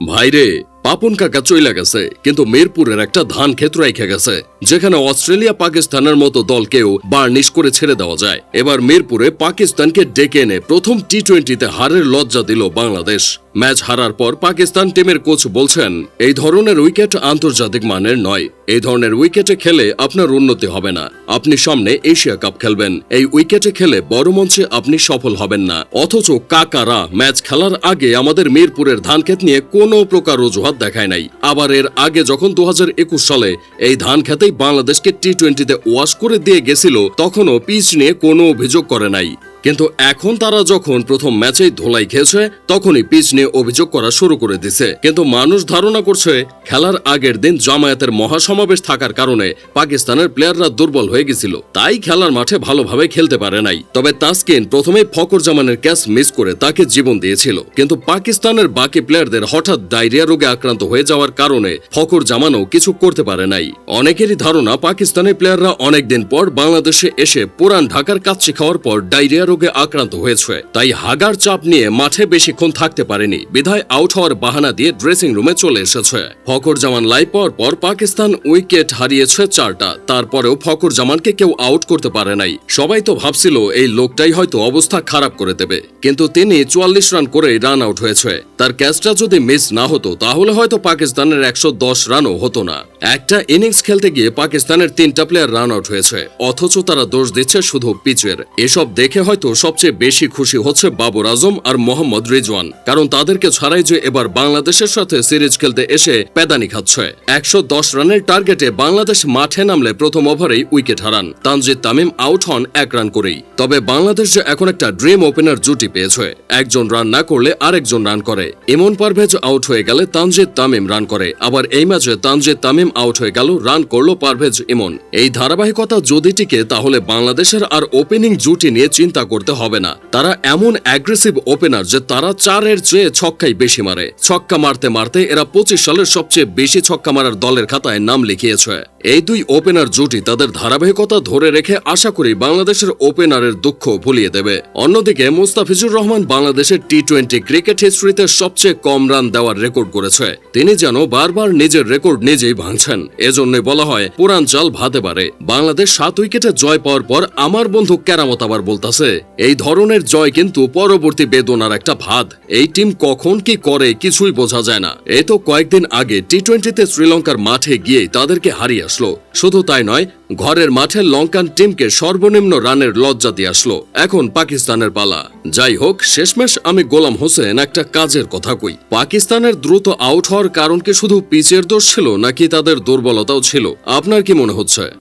ভাইরে পাপন কাকা চইলা গেছে, কিন্তু মিরপুরের একটা ধান ক্ষেত রেখে গেছে, যেখানে অস্ট্রেলিয়া পাকিস্তানের মতো দলকেও বার্নিশ করে ছেড়ে দেওয়া যায়। এবার মিরপুরে পাকিস্তানকে ডেকে এনে প্রথম টি টোয়েন্টিতে হারের লজ্জা দিল বাংলাদেশ। ম্যাচ হারার পর পাকিস্তান টিমের কোচ বলছেন, এই ধরনের উইকেট আন্তর্জাতিক মানের নয়। এই ধরনের উইকেটে খেলে আপনার উন্নতি হবে না। আপনি সামনে এশিয়া কাপ খেলবেন। এই উইকেটে খেলে বড় মঞ্চে আপনি সফল হবেন না। অথচ কাকারা ম্যাচ খেলার আগে আমাদের মিরপুরের ধানক্ষেত নিয়ে কোনো প্রকার অজুহাত দেখায় নাই। আবার এর আগে যখন দু হাজার একুশ সালে এই ধান খেতেই বাংলাদেশকে টি টোয়েন্টিতে ওয়াশ করে দিয়ে গেছিল, তখনও পিচ নিয়ে কোনো অভিযোগ করে নাই। কিন্তু এখন তারা যখন প্রথম ম্যাচেই ধোলাই খেয়েছে তখনই পিচ নিয়ে অভিযোগ করা শুরু করে দিছে। কিন্তু মানুষ ধারণা করছে, খেলার আগের দিন জামায়াতের মহাসমাবেশ থাকার কারণে পাকিস্তানের প্লেয়াররা দুর্বল হয়ে গেছিল। তাই খেলার মাঠে ভালোভাবে খেলতে পারে নাই। তবে তাসকিন প্রথমেই ফকর জামানের ক্যাচ মিস করে তাকে জীবন দিয়েছিল। কিন্তু পাকিস্তানের বাকি প্লেয়ারদের হঠাৎ ডায়রিয়া রোগে আক্রান্ত হয়ে যাওয়ার কারণে ফকর জামানও কিছু করতে পারে নাই। অনেকেরই ধারণা পাকিস্তানের প্লেয়াররা অনেকদিন পর বাংলাদেশে এসে পুরান ঢাকার কাচ্চি খাওয়ার পর ডায়রিয়া রোগে আক্রান্ত হয়েছে। তাই হাগার চাপ নিয়ে মাঠে বেশিক্ষণ থাকতে পারেনি। বিধায় আউট হওয়ার বাহানা দিয়ে ড্রেসিং রুমে চলে এসেছে। ফকর জামান লাই পর পর পাকিস্তান উইকেট হারিয়েছে চারটা। তারপরেও ফকর জামানকে কেউ আউট করতে পারে নাই। সবাই তো ভাবছিল এই লোকটাই হয়তো অবস্থা খারাপ করে দেবে। কিন্তু তিনি চুয়াল্লিশ রান করে রান আউট হয়েছে। তার ক্যাচটা যদি মিস না হতো, তাহলে হয়তো পাকিস্তানের একশো দশ রানও হতো না। একটা ইনিংস খেলতে গিয়ে পাকিস্তানের তিনটা প্লেয়ার রান আউট হয়েছে। অথচ তারা দোষ দিচ্ছে শুধু পিচের। এসব দেখে হয়তো সবচেয়ে বেশি খুশি হচ্ছে বাবর আজম আর মোহাম্মদ রিজওয়ান। কারণ তাদেরকে ছাড়াই যে এবার বাংলাদেশের সাথে সিরিজ খেলতে এসে পেদানি খাচ্ছে। একশো দশ রানের টার্গেটে বাংলাদেশ মাঠে নামলে প্রথম ওভারেই উইকেট হারান। তানজিদ তামিম আউট হন এক রান করেই। তবে বাংলাদেশ যে এখন একটা ড্রিম ওপেনার জুটি পেয়েছে। একজন রান না করলে আরেকজন রান করে। ইমন পারভেজ আউট হয়ে গেলে তানজিদ তামিম রান করে। আবার এই ম্যাচে তানজিদ তামিম আউট হয়ে গেল, রান করল পারভেজ ইমন। এই ধারাবাহিকতা যদি টিকে, তাহলে বাংলাদেশের আর ওপেনিং জুটি নিয়ে চিন্তা করতে হবে না। তারা এমন অ্যাগ্রেসিভ ওপেনার যে তারা চারের চেয়ে ছক্কাই বেশি মারে। ছক্কা মারতে মারতে এরা পঁচিশ সালের সবচেয়ে বেশি ছক্কা মারার দলের খাতায় নাম লিখিয়েছে। এই দুই ওপেনার জুটি তাদের ধারাবাহিকতা ধরে রেখে আশা করি বাংলাদেশের ওপেনারের দুঃখ ভুলিয়ে দেবে। অন্যদিকে মুস্তাফিজুর রহমান বাংলাদেশের টি টোয়েন্টি ক্রিকেট হিস্ট্রিতে সবচেয়ে কম রান দেওয়ার রেকর্ড করেছে। তিনি যেন বারবার নিজের রেকর্ড নিজেই ভাঙছেন। এজন্যই বলা হয়, পুরান চাল ভাতে পারে। বাংলাদেশ সাত উইকেটে জয় পাওয়ার পর আমার বন্ধু কেরামত আবার বলতাছে, এই ধরনের জয় কিন্তু পরবর্তী বেদনার একটা ভাত। এই টিম কখন কি করে কিছুই বোঝা যায় না। এই তো কয়েকদিন আগে টি টোয়েন্টিতে শ্রীলঙ্কার মাঠে গিয়ে তাদেরকে হারিয়ে আসলো। শুধু তাই নয়, ঘরের মাঠে লঙ্কান টিমকে সর্বনিম্ন রানের লজ্জা দিয়ে আসলো। এখন পাকিস্তানের পালা। যাই হোক, শেষমেশ আমি গোলাম হোসেন একটা কাজের কথা কই। পাকিস্তানের দ্রুত আউট হওয়ার কারণ কি শুধু পিচের দোষ ছিল, নাকি তাদের দুর্বলতাও ছিল? আপনার কি মনে হচ্ছে?